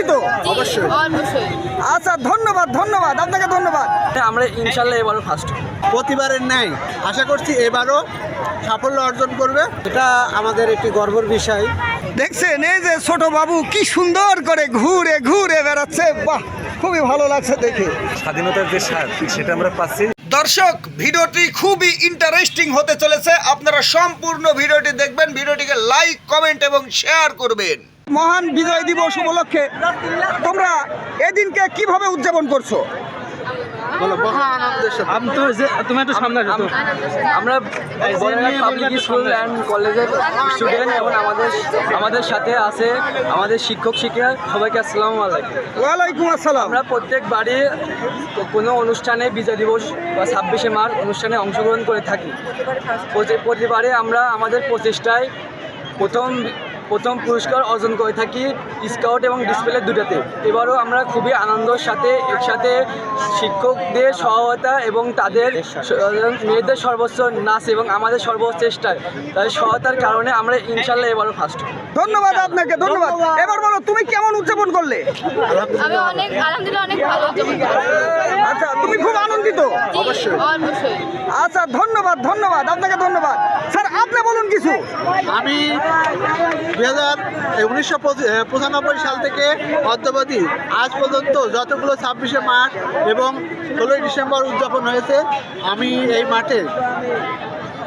আনন্দিত অবশ্যই অবশ্যই। আচ্ছা ধন্যবাদ ধন্যবাদ আপনাকে ধন্যবাদ। আমরা ইনশাল্লাহ এবারও ফার্স্ট প্রতিবারের ন্যায় আশা করছি এবারও সাফল্য অর্জন করবে। এটা আমাদের একটি গর্বের বিষয়। দেখছেন এই যে ছোট বাবু কি সুন্দর করে ঘুরে ঘুরে বেড়াচ্ছে। বাহ খুবই ভালো লাগছে দেখে। স্বাধীনতার যে স্বাদ সেটা আমরা পাচ্ছি। দর্শক ভিডিওটি খুবই ইন্টারেস্টিং হতে চলেছে। আপনারা সম্পূর্ণ ভিডিওটি দেখবেন ভিডিওটিকে লাইক কমেন্ট এবং শেয়ার করবেন। মহান বিজয় দিবস উপলক্ষে তোমরা এদিনকে কীভাবে উদযাপন করছ? আমি তো যে তুমি একটু সামনে আমরা পাবলিক স্কুল অ্যান্ড কলেজের স্টুডেন্ট এবং আমাদের আমাদের সাথে আছে আমাদের শিক্ষক শিক্ষিকা। সবাইকে আসসালামু আলাইকুম। ওয়ালাইকুম আসসালাম। আমরা প্রত্যেক বাড়ি কোনো অনুষ্ঠানে বিজয় দিবস বা ছাব্বিশে মার্চ অনুষ্ঠানে অংশগ্রহণ করে থাকি। প্রতি- প্রতিবারে আমরা আমাদের প্রচেষ্টায় প্রথম প্রথম পুরস্কার অর্জন করে থাকি স্কাউট এবং ডিসপ্লে দুটাতে এবারও আমরা খুবই আনন্দের সাথে একসাথে শিক্ষকদের সহায়তা এবং তাদের মেয়েদের সর্বোচ্চ নাচ এবং আমাদের সর্বোচ্চ চেষ্টায় তাদের সহায়তার কারণে আমরা ইনশাল্লাহ এবারও ফার্স্ট ধন্যবাদ আপনাকে ধন্যবাদ। এবার বলো তুমি কেমন উদযাপন করলে? আমি অনেক আলহামদুলিল্লাহ অনেক ভালো আচ্ছা তুমি খুব আনন্দিত অবশ্যই। অবশ্যই। আচ্ছা ধন্যবাদ ধন্যবাদ আপনাকে ধন্যবাদ। স্যার আপনি বলুন কিছু। আমি দুই হাজার উনিশশো পঁচানব্বই সাল থেকে অদ্যাবধি আজ পর্যন্ত যতগুলো ছাব্বিশে মার্চ এবং ষোলোই ডিসেম্বর উদযাপন হয়েছে আমি এই মাঠে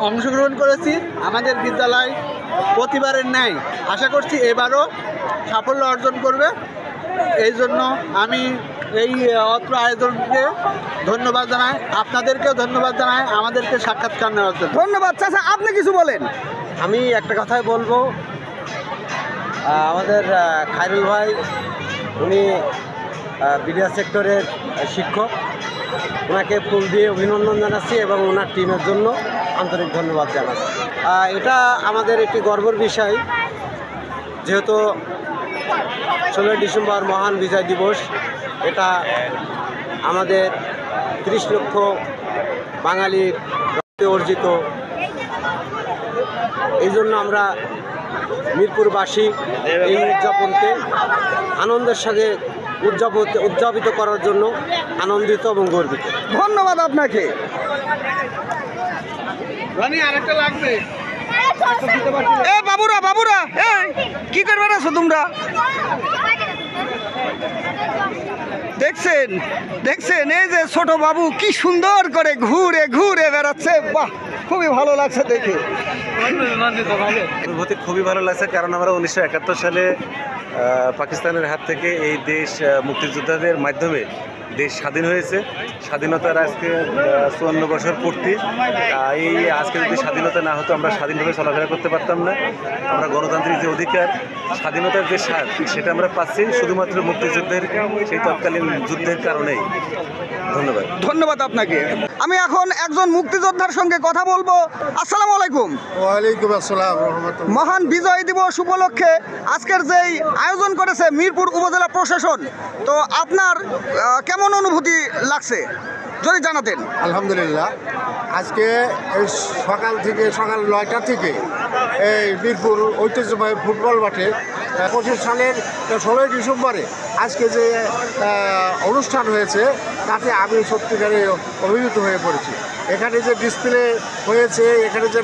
অংশগ্রহণ করেছি। আমাদের বিদ্যালয় প্রতিবারের ন্যায়। আশা করছি এবারও সাফল্য অর্জন করবে। এই জন্য আমি এই অত্র আয়োজনকে ধন্যবাদ জানাই আপনাদেরকেও ধন্যবাদ জানাই আমাদেরকে সাক্ষাৎকার নেওয়ার জন্য। ধন্যবাদ চাচা আপনি কিছু বলেন। আমি একটা কথাই বলব। আমাদের খায়রুল ভাই উনি বিডিয়া সেক্টরের শিক্ষক। ওনাকে ফুল দিয়ে অভিনন্দন জানাচ্ছি এবং ওনার টিমের জন্য আন্তরিক ধন্যবাদ জানাচ্ছি। এটা আমাদের একটি গর্বের বিষয়। যেহেতু ষোলোই ডিসেম্বর মহান বিজয় দিবস এটা আমাদের ত্রিশ লক্ষ বাঙালির রক্তে অর্জিত। এই জন্য আমরা মিরপুরবাসী এই উদযাপনকে আনন্দের সাথে উদযাপন উদযাপিত করার জন্য আনন্দিত এবং গর্বিত। ধন্যবাদ আপনাকে। বাবুরা বাবুরা কি করবে আছো তোমরা? দেখছেন? দেখছেন? এই যে ছোট বাবু কি সুন্দর করে ঘুরে ঘুরে বাহ, খুবই ভালো লাগছে দেখে। অনুভূতি খুবই ভালো লাগছে, কারণ আমরা উনিশশো একাত্তর সালে পাকিস্তানের হাত থেকে এই দেশ মুক্তিযোদ্ধাদের মাধ্যমে দেশ স্বাধীন হয়েছে। স্বাধীনতার আজকে চুয়ান্ন বছর পূর্তি। এই আজকে যদি স্বাধীনতা না হতো, আমরা স্বাধীনভাবে চলাফেরা করতে পারতাম না। আমরা গণতান্ত্রিক যে অধিকার, স্বাধীনতার যে স্বাদ সেটা আমরা পাচ্ছি শুধুমাত্র মুক্তিযুদ্ধের সেই তৎকালীন যুদ্ধের কারণেই। ধন্যবাদ। ধন্যবাদ আপনাকে। আমি এখন একজন মুক্তিযোদ্ধার সঙ্গে কথা বলব। আসসালামু আলাইকুম। ওয়ালাইকুম আসসালাম মহান বিজয় দিবস উপলক্ষে আজকের যেই আয়োজন করেছে মিরপুর উপজেলা প্রশাসন তো আপনার কেমন অনুভূতি লাগছে? যদি জানাতেন। আলহামদুলিল্লাহ। আজকে এই সকাল থেকে সকাল নয়টা থেকে এই মিরপুর ঐতিহ্যবাহী ফুটবল মাঠে পঁচিশ সালের ষোলোই ডিসেম্বরে আজকে যে অনুষ্ঠান হয়েছে তাতে আমি সত্যিকারে অভিভূত হয়ে পড়েছি। এখানে যে ডিসপ্লে হয়েছে এখানে যে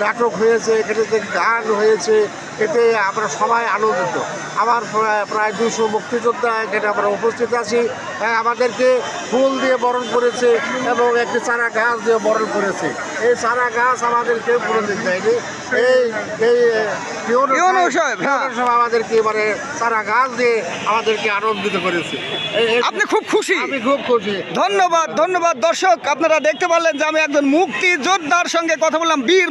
নাটক হয়েছে এখানে যে গান হয়েছে এতে আমরা সবাই আনন্দিত। আমার প্রায়- দুশো মুক্তিযোদ্ধা এখানে আমরা উপস্থিত আছি। হ্যাঁ, আমাদেরকে ফুল দিয়ে বরণ করেছে এবং একটি চারা গাছ দিয়ে বরণ করেছে। এই চারা গাছ আমাদেরকে কেউ দিতে দেয়নি। এই এই পিওন পিওন সাহেব, হ্যাঁ। আমাদেরকে মানে গাছ দিয়ে আমাদেরকে আনন্দিত করেছে। আপনি খুব খুশি? আমি খুব খুশি। ধন্যবাদ ধন্যবাদ। দর্শক আপনারা দেখতে পারলেন যে আমি একজন সঙ্গে কথা বললাম বীর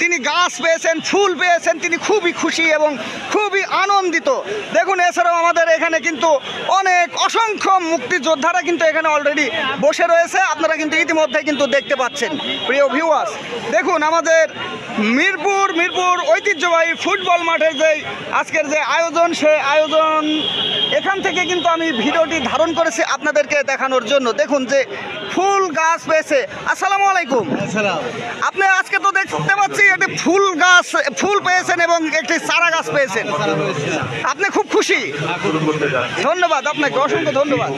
তিনি গাছ পেয়েছেন ফুল পেয়েছেন তিনি খুবই খুশি এবং খুবই আনন্দিত। দেখুন এছাড়াও আমাদের এখানে কিন্তু অনেক অসংখ্য মুক্তিযোদ্ধারা কিন্তু এখানে অলরেডি বসে রয়েছে। আপনারা কিন্তু ইতিমধ্যে কিন্তু দেখতে পাচ্ছেন। প্রিয় ভিউয়ার্স দেখুন আমাদের মিরপুর মিরপুর ঐতিহ্যবাহী ফুটবল মাঠের যে আজকের যে আয়োজন সে আয়োজন এখান থেকে কিন্তু আমি ভিডিওটি ধারণ করেছি আপনাদেরকে দেখানোর জন্য। দেখুন যে ফুল গাছ পেয়েছে আসসালামু আলাইকুম। আপনি আজকে তো দেখতে পাচ্ছি একটি ফুল গাছ ফুল পেয়েছেন এবং একটি চারা গাছ পেয়েছেন। আপনি খুব খুশি? ধন্যবাদ আপনাকে অসংখ্য ধন্যবাদ।